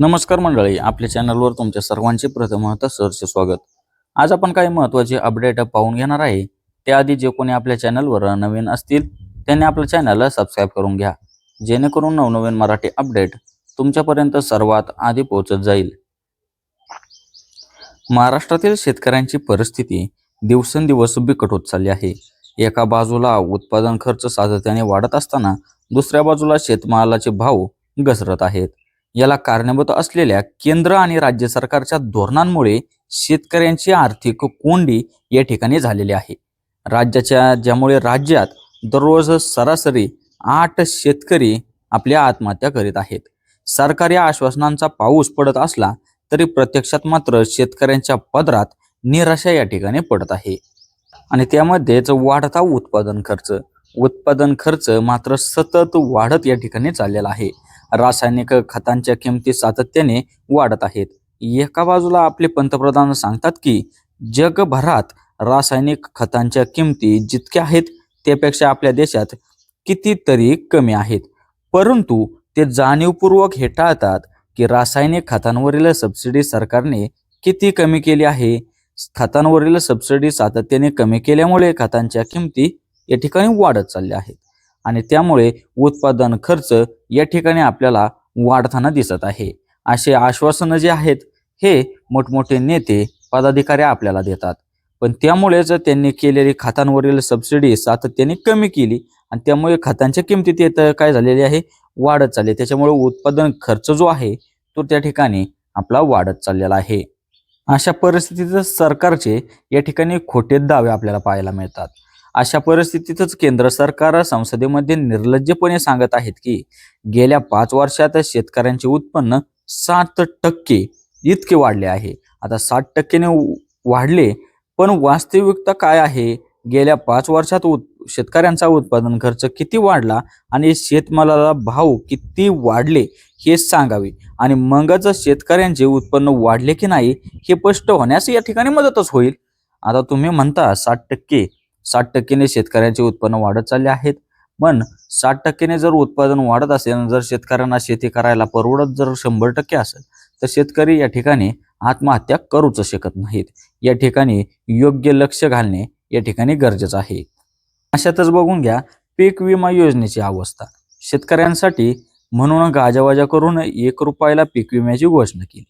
नमस्कार मंडळी आपल्या चॅनलवर तुमच्या सर्वांचे प्रथमतः सरचे स्वागत. आज आपण काही महत्त्वाचे अपडेट पाहून घेणार आहे. त्याआधी जे कोणी आपल्या चॅनलवर नवीन असतील त्यांनी आपल्या चॅनलला सबस्क्राईब करून घ्या. जेणेकरून नवनवीन मराठी अपडेट तुमच्यापर्यंत सर्वात आधी पोहोचत जाईल. महाराष्ट्रातील शेतकऱ्यांची परिस्थिती दिवसेंदिवस बिकट होत चालली आहे. एका बाजूला उत्पादन खर्च सातत्याने वाढत असताना दुसऱ्या बाजूला शेतमालाचे भाव घसरत आहेत. याला कारणीभूत असलेल्या केंद्र आणि राज्य सरकारच्या धोरणांमुळे शेतकऱ्यांची आर्थिक कोंडी या ठिकाणी झालेली आहे. राज्याच्या ज्यामुळे राज्यात दररोज सरासरी आठ शेतकरी आपल्या आत्महत्या करीत आहेत. सरकारी आश्वासनांचा पाऊस पडत असला तरी प्रत्यक्षात मात्र शेतकऱ्यांच्या पदरात निराशा या ठिकाणी पडत आहे. आणि त्यामध्येच वाढता उत्पादन खर्च उत्पादन खर्च मात्र सतत वाढत या ठिकाणी चाललेला आहे. रासायनिक खतांच्या किमती सातत्याने वाढत आहेत. एका बाजूला आपले पंतप्रधान सांगतात की जगभरात रासायनिक खतांच्या किमती जितक्या आहेत त्यापेक्षा आपल्या देशात कितीतरी कमी आहेत. परंतु ते जाणीवपूर्वक हे टाळतात की रासायनिक खतांवरील सबसिडी सरकारने किती कमी केली आहे. खतांवरील सबसिडी सातत्याने कमी केल्यामुळे खतांच्या किमती या ठिकाणी वाढत चालल्या आहेत. आणि त्यामुळे उत्पादन खर्च या ठिकाणी आपल्याला वाढताना दिसत आहे. असे आश्वासनं जे आहेत हे मोठमोठे नेते पदाधिकारी आपल्याला देतात. पण त्यामुळेच त्यांनी केलेली खतांवरील सबसिडी सातत्याने कमी केली आणि त्यामुळे खतांच्या किमतीत येत काय झालेली आहे? वाढत चालली. त्याच्यामुळे उत्पादन खर्च जो आहे तो त्या ठिकाणी आपला वाढत चाललेला आहे. अशा परिस्थितीत सरकारचे या ठिकाणी खोटे दावे आपल्याला पाहायला मिळतात. अशा परिस्थितीतच केंद्र सरकार संसदेमध्ये निर्लज्जपणे सांगत आहेत की गेल्या पाच वर्षात शेतकऱ्यांचे उत्पन्न सात टक्के इतके वाढले आहे. आता सात टक्केने वाढले पण वास्तविकता काय आहे? गेल्या पाच वर्षात उत शेतकऱ्यांचा उत्पादन खर्च किती वाढला आणि शेतमालाला भाव किती वाढले हे सांगावे? आणि मगच शेतकऱ्यांचे उत्पन्न वाढले की नाही हे स्पष्ट होण्यास या ठिकाणी मदतच होईल. आता तुम्ही म्हणता साठ टक्के साठ टक्केने शेतकऱ्यांचे उत्पन्न वाढत चालले आहेत. पण साठ टक्केने जर उत्पादन वाढत असेल जर शेतकऱ्यांना शेती करायला परवडत जर शंभर टक्के असेल तर शेतकरी या ठिकाणी आत्महत्या करूच शकत नाहीत. या ठिकाणी योग्य लक्ष घालणे या ठिकाणी गरजेचं आहे. अशातच बघून घ्या पीक विमा योजनेची अवस्था. शेतकऱ्यांसाठी म्हणून गाजावाजा करून एक रुपयाला पीक विम्याची घोषणा केली.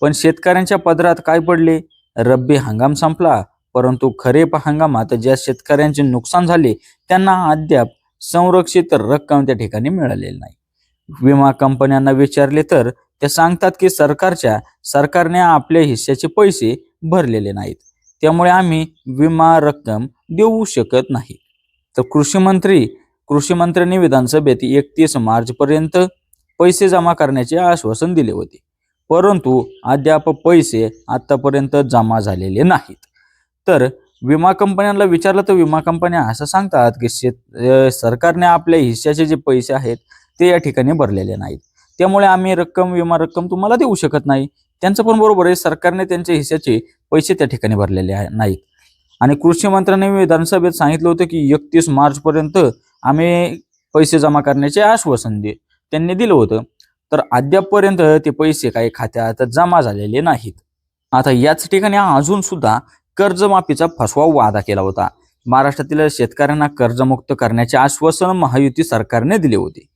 पण शेतकऱ्यांच्या पदरात काय पडले? रब्बी हंगाम संपला परंतु खरीप हंगामात ज्या शेतकऱ्यांचे नुकसान झाले त्यांना अद्याप संरक्षित रक्कम त्या ठिकाणी मिळालेली नाही. विमा कंपन्यांना विचारले तर ते सांगतात की सरकारच्या सरकारने आपल्या हिश्श्याचे पैसे भरलेले नाहीत. त्यामुळे आम्ही विमा रक्कम देऊ शकत नाही. तर कृषी मंत्री कृषी मंत्र्यांनी विधानसभेत एकतीस मार्च पर्यंत पैसे जमा करण्याचे आश्वासन दिले होते. परंतु अद्याप पैसे आतापर्यंत जमा झालेले नाहीत. तर विमा कंपन्यांना विचारलं तर विमा कंपन्या असं सांगतात की शेत सरकारने आपल्या हिश्श्याचे जे पैसे आहेत ते या ठिकाणी भरलेले नाहीत. त्यामुळे आम्ही रक्कम विमा रक्कम तुम्हाला देऊ शकत नाही. त्यांचं पण बरोबर आहे सरकारने त्यांच्या हिश्श्याचे पैसे त्या ठिकाणी भरलेले आहे नाहीत. आणि कृषी मंत्र्यांनी विधानसभेत सांगितलं होतं की एकतीस मार्च पर्यंत आम्ही पैसे जमा करण्याचे आश्वासन दे त्यांनी दिलं होतं. तर अद्यापपर्यंत ते पैसे काही खात्यात जमा झालेले नाहीत. आता याच ठिकाणी अजून सुद्धा कर्जमाफीचा फसवा वादा केला होता. महाराष्ट्रातील शेतकऱ्यांना कर्जमुक्त करण्याचे आश्वासन महायुती सरकारने दिले होते.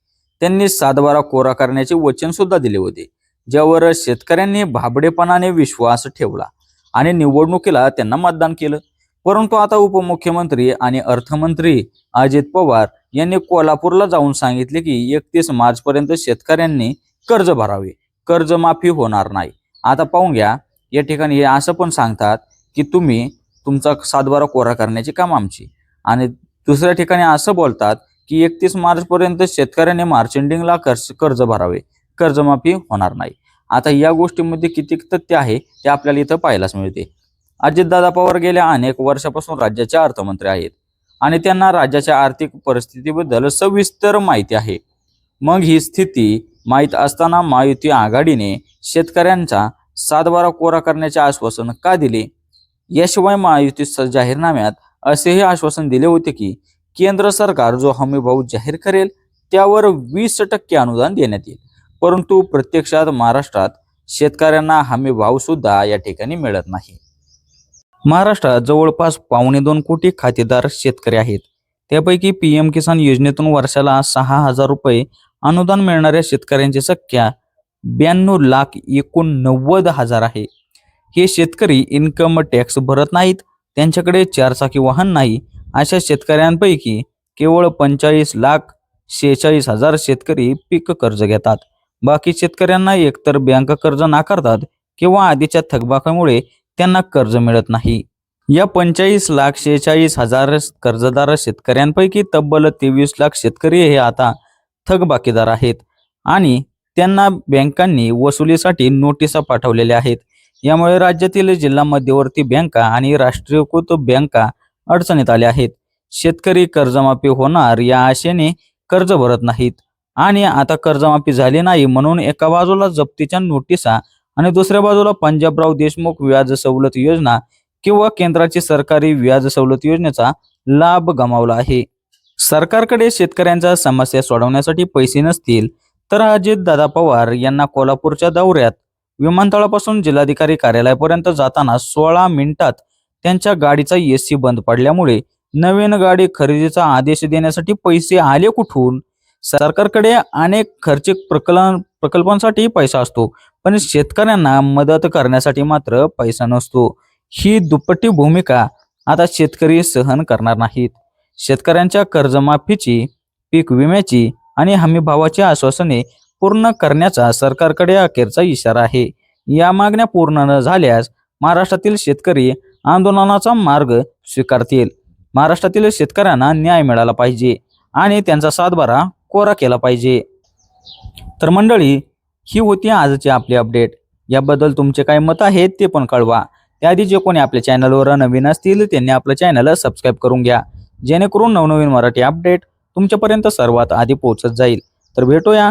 त्यांनी सातबारा कोरा करण्याचे वचन सुद्धा दिले होते. ज्यावर शेतकऱ्यांनी भाबडेपणाने विश्वास ठेवला आणि निवडणुकीला त्यांना मतदान केलं. परंतु आता उपमुख्यमंत्री आणि अर्थमंत्री अजित पवार यांनी कोल्हापूरला जाऊन सांगितले की एकतीस मार्च पर्यंत शेतकऱ्यांनी कर्ज भरावे. कर्जमाफी होणार नाही. आता पाहून घ्या. या ठिकाणी हे असं पण सांगतात की तुम्ही तुमचा सातबारा कोरा करण्याची काम आमची. आणि दुसऱ्या ठिकाणी असं बोलतात की एकतीस मार्चपर्यंत शेतकऱ्याने शेतकऱ्यांनी मार्च एंडिंगला कर्ज कर्ज भरावे. कर्जमाफी होणार नाही. आता या गोष्टीमध्ये किती तथ्य आहे ते आपल्याला इथं पाहायलाच मिळते. अजितदादा पवार गेल्या अनेक वर्षापासून राज्याचे अर्थमंत्री आहेत. आणि त्यांना राज्याच्या आर्थिक परिस्थितीबद्दल सविस्तर माहिती आहे. मग ही स्थिती माहीत असताना महायुती आघाडीने शेतकऱ्यांचा सातबारा कोरा करण्याचे आश्वासन का दिले? याशिवाय महायुती जाहीरनाम्यात असेही आश्वासन दिले होते की केंद्र सरकार जो हमीभाव जाहीर करेल त्यावर वीस टक्के अनुदान देण्यात येईल. परंतु प्रत्यक्षात महाराष्ट्रात शेतकऱ्यांना हमीभाव सुद्धा या ठिकाणी मिळत नाही. महाराष्ट्रात जवळपास पावणे दोन कोटी खातेदार शेतकरी आहेत. त्यापैकी पी एम किसान योजनेतून वर्षाला सहा हजार रुपये अनुदान मिळणाऱ्या शेतकऱ्यांची संख्या ब्याण्णव लाख एकोणनव्वद हजार आहे. हे शेतकरी इन्कम टॅक्स भरत नाहीत त्यांच्याकडे चारचाकी वाहन नाही. अशा शेतकऱ्यांपैकी केवळ पंचेचाळीस लाख शेहेचाळीस हजार शेतकरी पीक कर्ज घेतात. बाकी शेतकऱ्यांना एकतर बँक कर्ज नाकारतात किंवा आधीच्या थकबाकामुळे त्यांना कर्ज मिळत नाही. या पंचेचाळीस लाख शेहेचाळीस हजार कर्जदार शेतकऱ्यांपैकी तब्बल तेवीस लाख शेतकरी हे आता थकबाकीदार आहेत आणि त्यांना बँकांनी वसुलीसाठी नोटिसा पाठवलेल्या आहेत. यामुळे राज्यातील जिल्हा मध्यवर्ती बँका आणि राष्ट्रीयकृत बँका अडचणीत आल्या आहेत. शेतकरी कर्जमाफी होणार या आशेने कर्ज भरत नाहीत. आणि आता कर्जमाफी झाली नाही म्हणून एका बाजूला जप्तीच्या नोटिसा आणि दुसऱ्या बाजूला पंजाबराव देशमुख व्याज सवलत योजना किंवा केंद्राची सरकारी व्याज सवलत योजनेचा लाभ गमावला आहे. सरकारकडे शेतकऱ्यांच्या समस्या सोडवण्यासाठी पैसे नसतील तर अजित दादा पवार यांना कोल्हापूरच्या दौऱ्यात विमानतळापासून जिल्हाधिकारी कार्यालयापर्यंत जाताना सोळा मिनिटात त्यांच्या गाडीचा एसी बंद पडल्यामुळे नवीन गाडी खरेदीचा आदेश देण्यासाठी पैसे आले कुठून? सरकारकडे अनेक खर्चिक प्रकल्प प्रकल्पांसाठी पैसा असतो पण शेतकऱ्यांना मदत करण्यासाठी मात्र पैसा नसतो. ही दुप्पटी भूमिका आता शेतकरी सहन करणार नाहीत. शेतकऱ्यांच्या कर्जमाफीची पीक विम्याची आणि हमीभावाची आश्वासने पूर्ण करण्याचा सरकारकडे अखेरचा इशारा आहे. या मागण्या पूर्ण न झाल्यास महाराष्ट्रातील शेतकरी आंदोलनाचा मार्ग स्वीकारतील. महाराष्ट्रातील शेतकऱ्यांना न्याय मिळाला पाहिजे आणि त्यांचा सातबारा कोरा केला पाहिजे. तर मंडळी ही होती आजची आपली अपडेट. याबद्दल तुमचे काय मत आहेत ते पण कळवा. त्याआधी जे कोणी आपल्या चॅनलवर नवीन असतील त्यांनी आपलं चॅनल सबस्क्राईब करून घ्या. जेणेकरून नवनवीन मराठी अपडेट तुमच्यापर्यंत सर्वात आधी पोहोचत जाईल. तर भेटूया